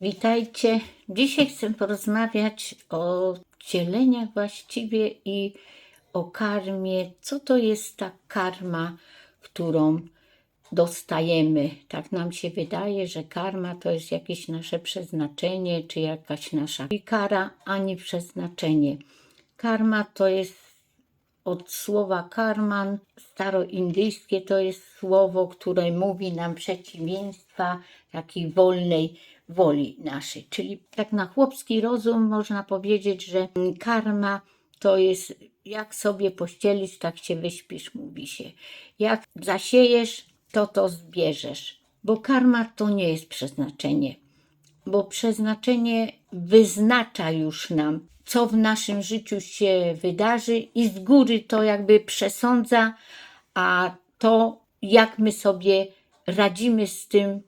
Witajcie. Dzisiaj chcę porozmawiać o cieleniach właściwie i o karmie. Co to jest ta karma, którą dostajemy? Tak nam się wydaje, że karma to jest jakieś nasze przeznaczenie, czy jakaś nasza kara, ani przeznaczenie. Karma to jest od słowa karman, staroindyjskie to jest słowo, które mówi nam przeciwieństwa takiej wolnej woli naszej. Czyli tak na chłopski rozum można powiedzieć, że karma to jest jak sobie pościelisz, tak się wyśpisz, mówi się. Jak zasiejesz, to to zbierzesz. Bo karma to nie jest przeznaczenie bo przeznaczenie wyznacza już nam, co w naszym życiu się wydarzy i z góry to jakby przesądza, a to jak my sobie radzimy z tym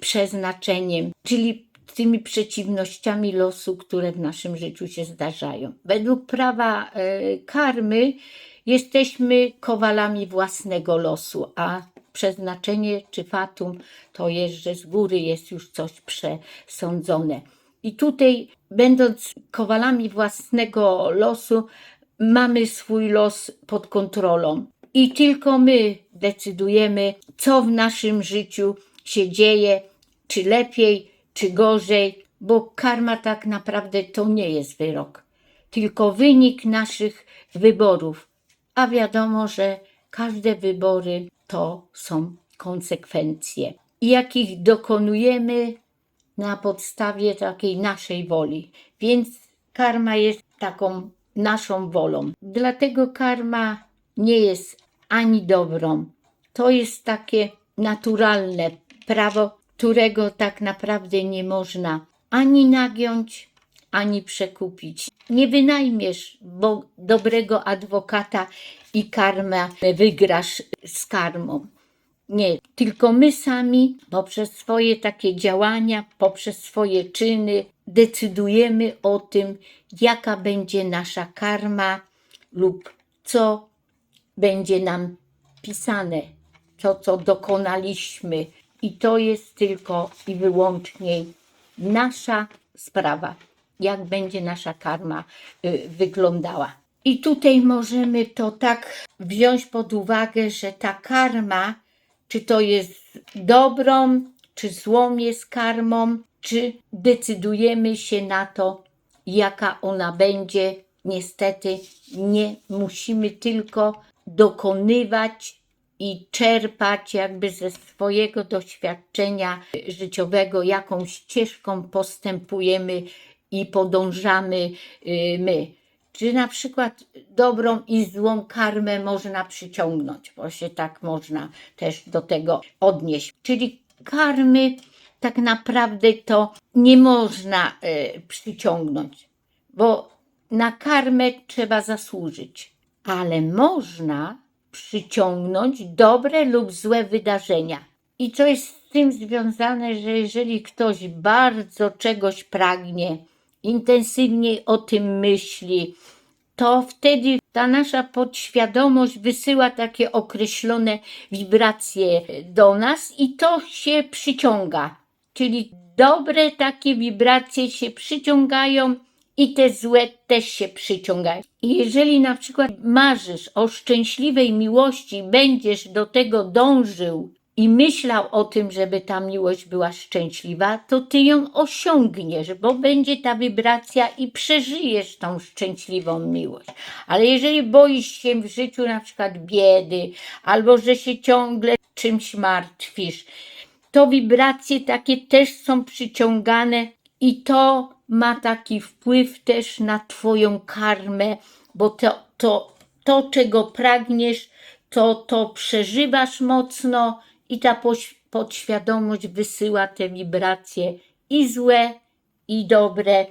przeznaczeniem, czyli tymi przeciwnościami losu, które w naszym życiu się zdarzają. Według prawa y, karmy jesteśmy kowalami własnego losu, a przeznaczenie czy fatum to jest, że z góry jest już coś przesądzone. I tutaj, będąc kowalami własnego losu, mamy swój los pod kontrolą. I tylko my decydujemy, co w naszym życiu się dzieje, czy lepiej, czy gorzej, bo karma tak naprawdę to nie jest wyrok, tylko wynik naszych wyborów. A wiadomo, że każde wybory to są konsekwencje. Jakich dokonujemy na podstawie takiej naszej woli. Więc karma jest taką naszą wolą. Dlatego karma nie jest ani dobrą. To jest takie naturalne prawo, którego tak naprawdę nie można ani nagiąć, ani przekupić. Nie wynajmiesz bo dobrego adwokata i karmę wygrasz z karmą. Nie, tylko my sami poprzez swoje takie działania, poprzez swoje czyny decydujemy o tym, jaka będzie nasza karma lub co będzie nam pisane, to co dokonaliśmy. I to jest tylko i wyłącznie nasza sprawa, jak będzie nasza karma y, wyglądała. I tutaj możemy to tak wziąć pod uwagę, że ta karma, czy to jest dobrą, czy złą jest karmą, czy decydujemy się na to, jaka ona będzie. Niestety nie musimy tylko dokonywać i czerpać jakby ze swojego doświadczenia życiowego, jaką ścieżką postępujemy i podążamy y, my. Czy na przykład dobrą i złą karmę można przyciągnąć, bo się tak można też do tego odnieść. Czyli karmy tak naprawdę to nie można y, przyciągnąć, bo na karmę trzeba zasłużyć, ale można przyciągnąć dobre lub złe wydarzenia. I to jest z tym związane, że jeżeli ktoś bardzo czegoś pragnie, intensywnie o tym myśli, to wtedy ta nasza podświadomość wysyła takie określone wibracje do nas i to się przyciąga. Czyli dobre takie wibracje się przyciągają i te złe też się przyciągają. Jeżeli na przykład marzysz o szczęśliwej miłości, będziesz do tego dążył i myślał o tym, żeby ta miłość była szczęśliwa, to ty ją osiągniesz, bo będzie ta wibracja i przeżyjesz tą szczęśliwą miłość. Ale jeżeli boisz się w życiu na przykład biedy, albo że się ciągle czymś martwisz, to wibracje takie też są przyciągane i to ma taki wpływ też na Twoją karmę, bo to, to, to czego pragniesz, to to przeżywasz mocno i ta podświadomość wysyła te wibracje i złe, i dobre,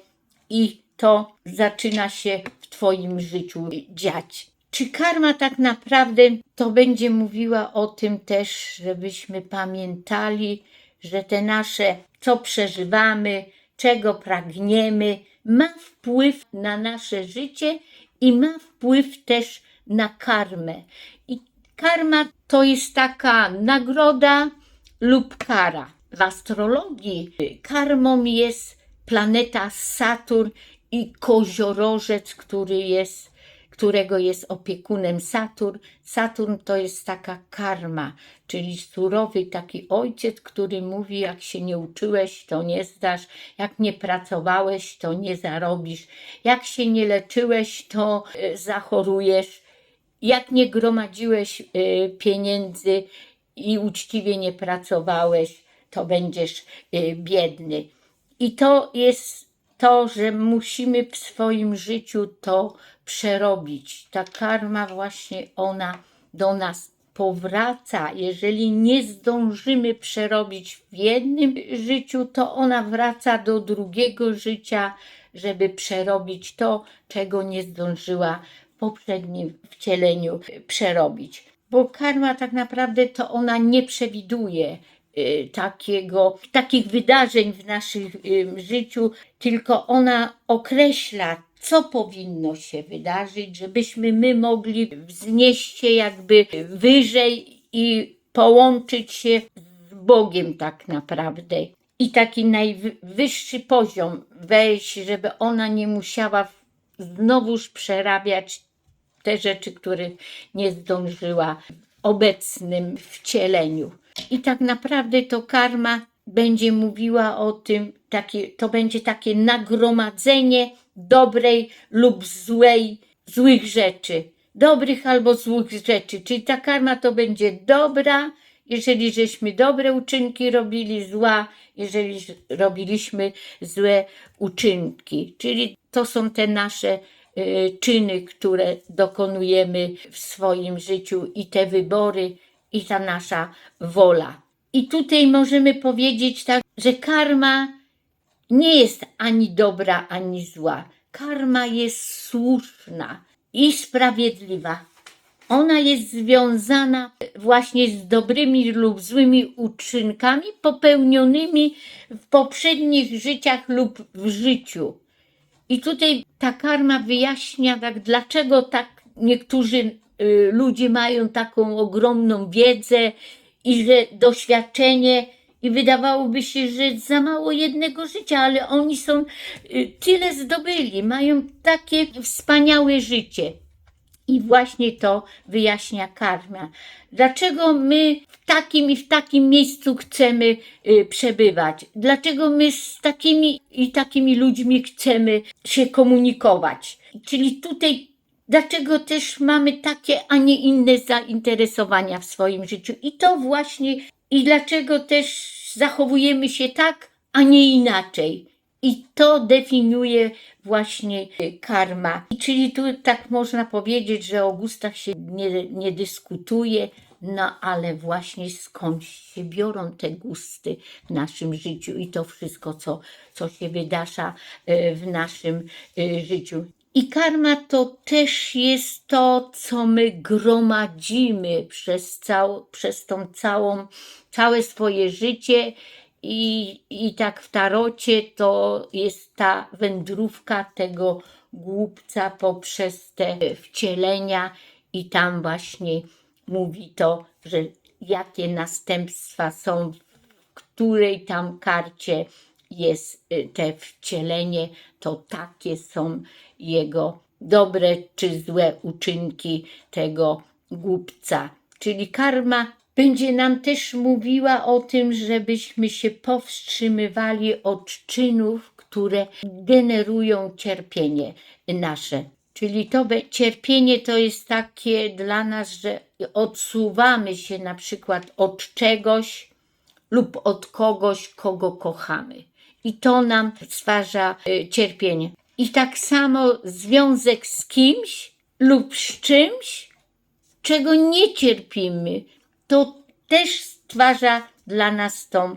i to zaczyna się w Twoim życiu dziać. Czy karma tak naprawdę to będzie mówiła o tym też, żebyśmy pamiętali, że te nasze, co przeżywamy, czego pragniemy, ma wpływ na nasze życie i ma wpływ też na karmę. I karma to jest taka nagroda lub kara. w astrologii karmą jest planeta Saturn i koziorożec, który jest, którego jest opiekunem Saturn. Saturn to jest taka karma, czyli surowy taki ojciec, który mówi, jak się nie uczyłeś, to nie zdasz, jak nie pracowałeś, to nie zarobisz, jak się nie leczyłeś, to e, zachorujesz, jak nie gromadziłeś e, pieniędzy i uczciwie nie pracowałeś, to będziesz e, biedny. I to jest to, że musimy w swoim życiu to przerobić. Ta karma właśnie ona do nas powraca. Jeżeli nie zdążymy przerobić w jednym życiu, to ona wraca do drugiego życia, żeby przerobić to, czego nie zdążyła w poprzednim wcieleniu przerobić. Bo karma tak naprawdę to ona nie przewiduje takiego, takich wydarzeń w naszym y, życiu, tylko ona określa, co powinno się wydarzyć, żebyśmy my mogli wznieść się jakby wyżej i połączyć się z Bogiem tak naprawdę. I taki najwyższy poziom wejść, żeby ona nie musiała znowuż przerabiać te rzeczy, których nie zdążyła w obecnym wcieleniu. I tak naprawdę to karma będzie mówiła o tym, takie, to będzie takie nagromadzenie dobrej lub złej, złych rzeczy. Dobrych albo złych rzeczy. Czyli ta karma to będzie dobra, jeżeli żeśmy dobre uczynki robili, zła, jeżeli robiliśmy złe uczynki. Czyli to są te nasze y, czyny, które dokonujemy w swoim życiu i te wybory, i ta nasza wola. I tutaj możemy powiedzieć tak, że karma nie jest ani dobra, ani zła. Karma jest słuszna i sprawiedliwa. Ona jest związana właśnie z dobrymi lub złymi uczynkami popełnionymi w poprzednich życiach lub w życiu. I tutaj ta karma wyjaśnia, tak, dlaczego tak niektórzy ludzie mają taką ogromną wiedzę i że doświadczenie, i wydawałoby się, że za mało jednego życia, ale oni są y, tyle zdobyli, mają takie wspaniałe życie. I właśnie to wyjaśnia karma. Dlaczego my w takim i w takim miejscu chcemy y, przebywać? Dlaczego my z takimi i takimi ludźmi chcemy się komunikować? Czyli tutaj, dlaczego też mamy takie, a nie inne zainteresowania w swoim życiu? I to właśnie, i dlaczego też zachowujemy się tak, a nie inaczej. I to definiuje właśnie y, karma. I czyli tu tak można powiedzieć, że o gustach się nie, nie dyskutuje, no ale właśnie skąd się biorą te gusty w naszym życiu i to wszystko, co, co się wydarza y, w naszym y, życiu. I karma to też jest to, co my gromadzimy przez, cał, przez tą całą, całe swoje życie. I, I tak w tarocie to jest ta wędrówka tego głupca poprzez te wcielenia, i tam właśnie mówi to, że jakie następstwa są, w której tam karcie jest y, te wcielenie, to takie są jego dobre czy złe uczynki tego głupca. Czyli karma będzie nam też mówiła o tym, żebyśmy się powstrzymywali od czynów, które generują cierpienie nasze. Czyli to cierpienie to jest takie dla nas, że odsuwamy się na przykład od czegoś lub od kogoś, kogo kochamy. I to nam stwarza y, cierpienie. I tak samo związek z kimś lub z czymś, czego nie cierpimy, to też stwarza dla nas tą,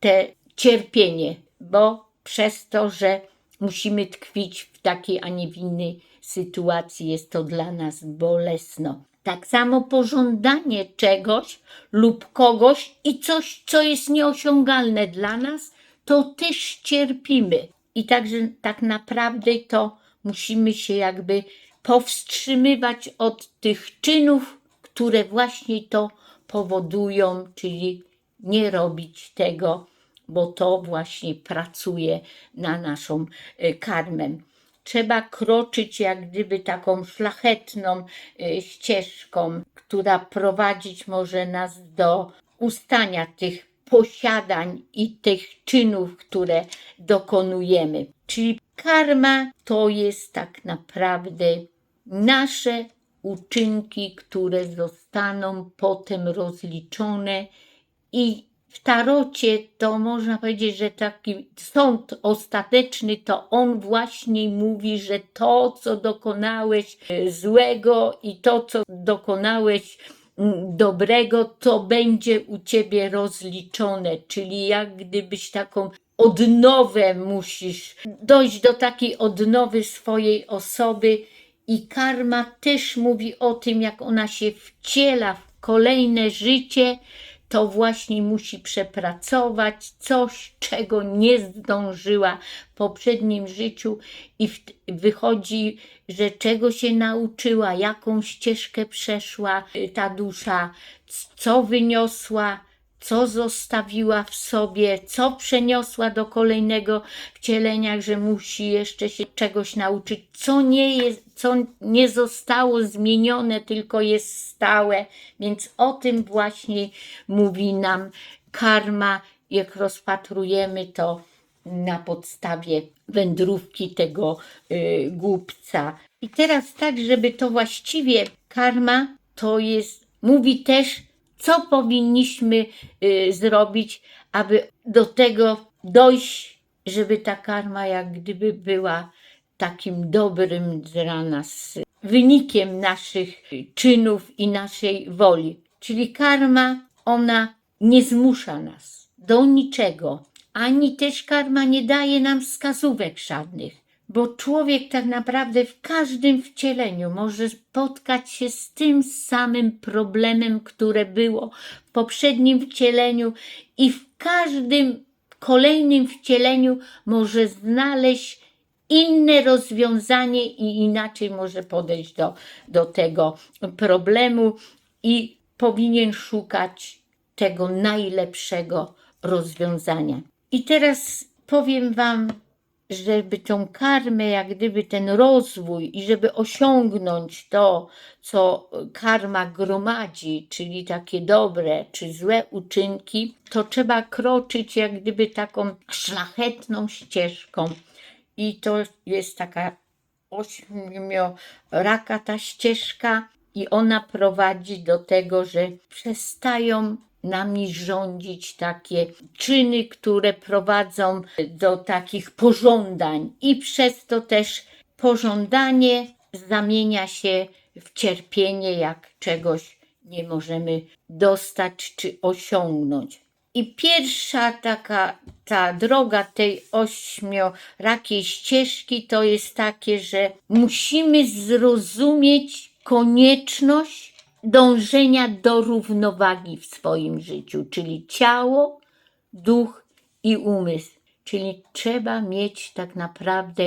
te cierpienie, bo przez to, że musimy tkwić w takiej, a nie w innej sytuacji, jest to dla nas bolesno. Tak samo pożądanie czegoś lub kogoś i coś, co jest nieosiągalne dla nas, to też cierpimy. I także tak naprawdę to musimy się jakby powstrzymywać od tych czynów, które właśnie to powodują, czyli nie robić tego, bo to właśnie pracuje na naszą y, karmę. Trzeba kroczyć jak gdyby taką szlachetną y, ścieżką, która prowadzić może nas do ustania tych posiadań i tych czynów, które dokonujemy. Czyli karma to jest tak naprawdę nasze uczynki, które zostaną potem rozliczone i w tarocie to można powiedzieć, że taki sąd ostateczny to on właśnie mówi, że to, co dokonałeś e, złego i to, co dokonałeś dobrego, to będzie u ciebie rozliczone. Czyli jak gdybyś taką odnowę musisz dojść do takiej odnowy swojej osoby. I karma też mówi o tym, jak ona się wciela w kolejne życie, to właśnie musi przepracować coś, czego nie zdążyła w poprzednim życiu i wychodzi, że czego się nauczyła, jaką ścieżkę przeszła y, ta dusza, co wyniosła, co zostawiła w sobie, co przeniosła do kolejnego wcielenia, że musi jeszcze się czegoś nauczyć, co nie jest, co nie zostało zmienione, tylko jest stałe. Więc o tym właśnie mówi nam karma, jak rozpatrujemy to na podstawie wędrówki tego y, głupca. I teraz tak, żeby to właściwie karma to jest, mówi też, co powinniśmy y, zrobić, aby do tego dojść, żeby ta karma jak gdyby była takim dobrym dla nas wynikiem naszych czynów i naszej woli. Czyli karma, ona nie zmusza nas do niczego, ani też karma nie daje nam wskazówek żadnych bo człowiek tak naprawdę w każdym wcieleniu może spotkać się z tym samym problemem, które było w poprzednim wcieleniu, i w każdym kolejnym wcieleniu może znaleźć inne rozwiązanie i inaczej może podejść do, do tego problemu i powinien szukać tego najlepszego rozwiązania. I teraz powiem Wam żeby tą karmę, jak gdyby ten rozwój i żeby osiągnąć to, co karma gromadzi, czyli takie dobre czy złe uczynki, to trzeba kroczyć jak gdyby taką szlachetną ścieżką. I to jest taka ośmioraka ta ścieżka i ona prowadzi do tego, że przestają nami rządzić takie czyny, które prowadzą do takich pożądań, i przez to też pożądanie zamienia się w cierpienie, jak czegoś nie możemy dostać czy osiągnąć. I pierwsza taka ta droga tej ośmiorakiej ścieżki to jest takie, że musimy zrozumieć konieczność dążenia do równowagi w swoim życiu, czyli ciało, duch i umysł. Czyli trzeba mieć tak naprawdę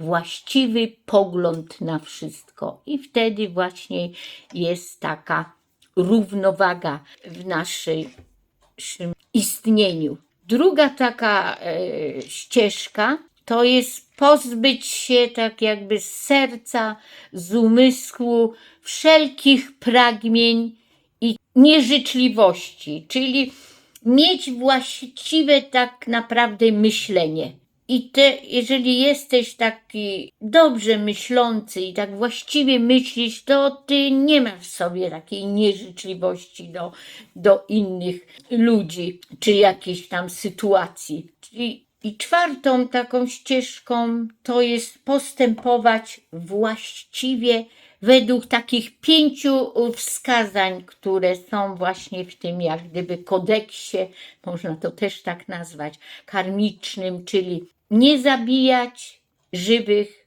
właściwy pogląd na wszystko, i wtedy właśnie jest taka równowaga w naszym istnieniu. Druga taka e, ścieżka to jest pozbyć się tak jakby z serca, z umysłu wszelkich pragnień i nieżyczliwości, czyli mieć właściwe tak naprawdę myślenie. I te, jeżeli jesteś taki dobrze myślący i tak właściwie myślisz, to ty nie masz w sobie takiej nieżyczliwości do, do innych ludzi czy jakiejś tam sytuacji. Czyli i czwartą taką ścieżką to jest postępować właściwie według takich pięciu wskazań, które są właśnie w tym jak gdyby kodeksie, można to też tak nazwać, karmicznym, czyli nie zabijać żywych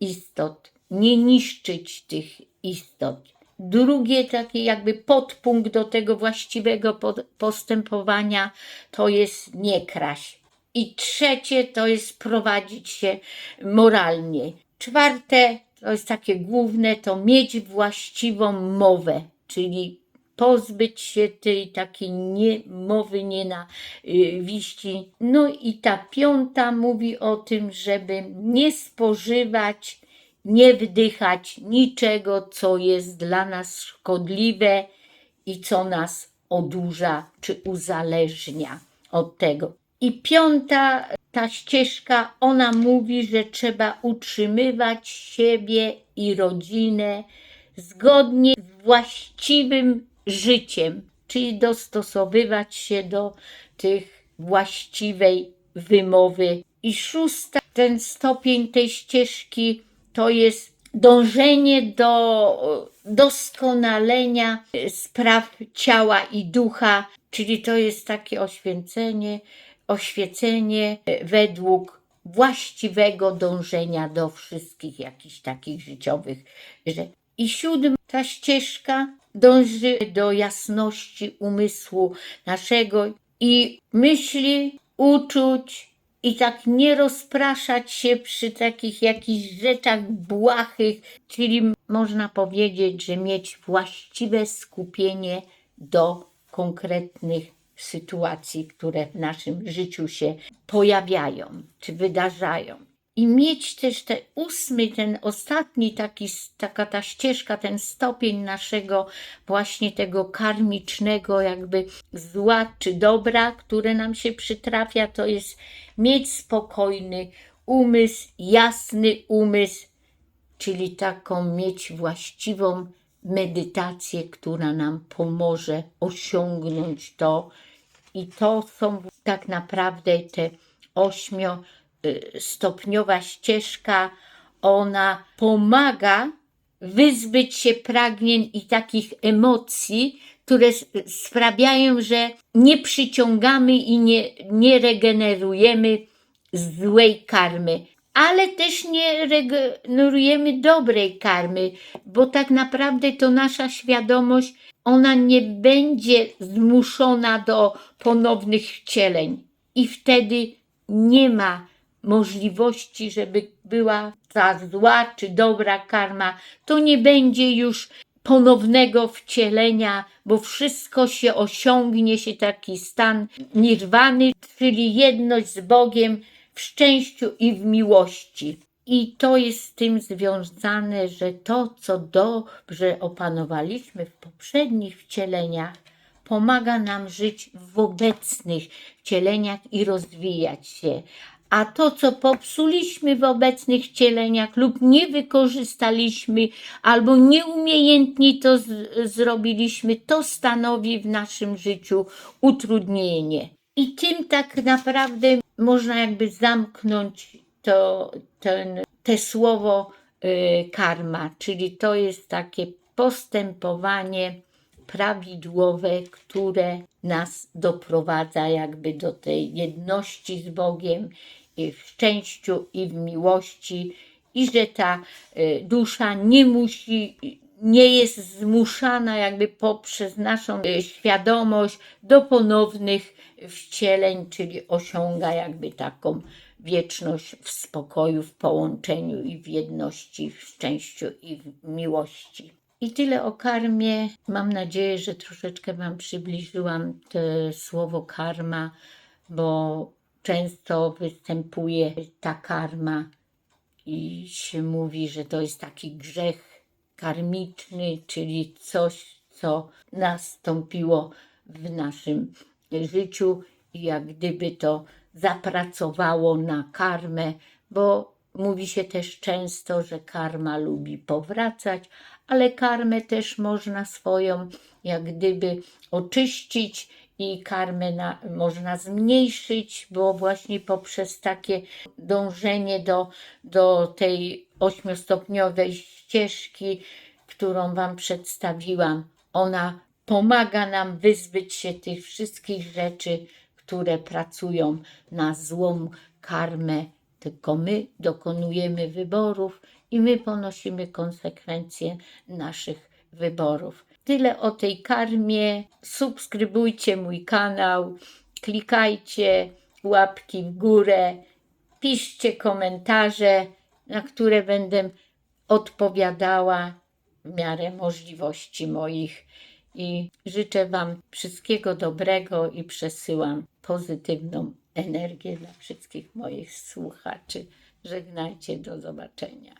istot, nie niszczyć tych istot. Drugie takie jakby podpunkt do tego właściwego postępowania to jest nie kraść. I trzecie to jest prowadzić się moralnie. Czwarte to jest takie główne, to mieć właściwą mowę, czyli pozbyć się tej takiej nie, mowy nienawiści. No i ta piąta mówi o tym, żeby nie spożywać, nie wdychać niczego, co jest dla nas szkodliwe i co nas odurza czy uzależnia od tego. I piąta, ta ścieżka, ona mówi, że trzeba utrzymywać siebie i rodzinę zgodnie z właściwym życiem, czyli dostosowywać się do tych właściwej wymowy. I szósta, ten stopień tej ścieżki to jest dążenie do doskonalenia spraw ciała i ducha, czyli to jest takie oświęcenie, oświecenie według właściwego dążenia do wszystkich jakichś takich życiowych rzeczy. I siódma, ta ścieżka dąży do jasności umysłu naszego i myśli, uczuć, i tak nie rozpraszać się przy takich jakichś rzeczach błahych, czyli można powiedzieć, że mieć właściwe skupienie do konkretnych sytuacji, które w naszym życiu się pojawiają czy wydarzają. I mieć też ten ósmy, ten ostatni taki, taka ta ścieżka, ten stopień naszego właśnie tego karmicznego jakby zła czy dobra, które nam się przytrafia, to jest mieć spokojny umysł, jasny umysł, czyli taką mieć właściwą medytację, która nam pomoże osiągnąć to. I to są tak naprawdę te ośmiostopniowa ścieżka. Ona pomaga wyzbyć się pragnień i takich emocji, które sprawiają, że nie przyciągamy i nie, nie regenerujemy złej karmy, ale też nie regenerujemy dobrej karmy, bo tak naprawdę to nasza świadomość, ona nie będzie zmuszona do ponownych wcieleń. I wtedy nie ma możliwości, żeby była ta zła czy dobra karma, to nie będzie już ponownego wcielenia, bo wszystko się osiągnie się taki stan nirwany, czyli jedność z Bogiem w szczęściu i w miłości. I to jest z tym związane, że to, co dobrze opanowaliśmy w poprzednich wcieleniach, pomaga nam żyć w obecnych wcieleniach i rozwijać się. A to, co popsuliśmy w obecnych wcieleniach lub nie wykorzystaliśmy, albo nieumiejętnie to zrobiliśmy, to stanowi w naszym życiu utrudnienie. I tym tak naprawdę można jakby zamknąć to, ten, te słowo y, karma, czyli to jest takie postępowanie prawidłowe, które nas doprowadza jakby do tej jedności z Bogiem i w szczęściu i w miłości. I że ta y, dusza nie musi, nie jest zmuszana jakby poprzez naszą y, świadomość do ponownych wcieleń, czyli osiąga jakby taką wieczność w spokoju, w połączeniu i w jedności, w szczęściu i w miłości. I tyle o karmie. Mam nadzieję, że troszeczkę Wam przybliżyłam to słowo karma, bo często występuje ta karma i się mówi, że to jest taki grzech karmiczny, czyli coś, co nastąpiło w naszym życiu i jak gdyby to zapracowało na karmę, bo mówi się też często, że karma lubi powracać, ale karmę też można swoją jak gdyby oczyścić i karmę na, można zmniejszyć, bo właśnie poprzez takie dążenie do, do tej ośmiostopniowej ścieżki, którą Wam przedstawiłam, ona pomaga nam wyzbyć się tych wszystkich rzeczy, które pracują na złą karmę, tylko my dokonujemy wyborów i my ponosimy konsekwencje naszych wyborów. Tyle o tej karmie. Subskrybujcie mój kanał, klikajcie łapki w górę, piszcie komentarze, na które będę odpowiadała w miarę możliwości moich. i życzę Wam wszystkiego dobrego i przesyłam pozytywną energię dla wszystkich moich słuchaczy. Żegnajcie, do zobaczenia.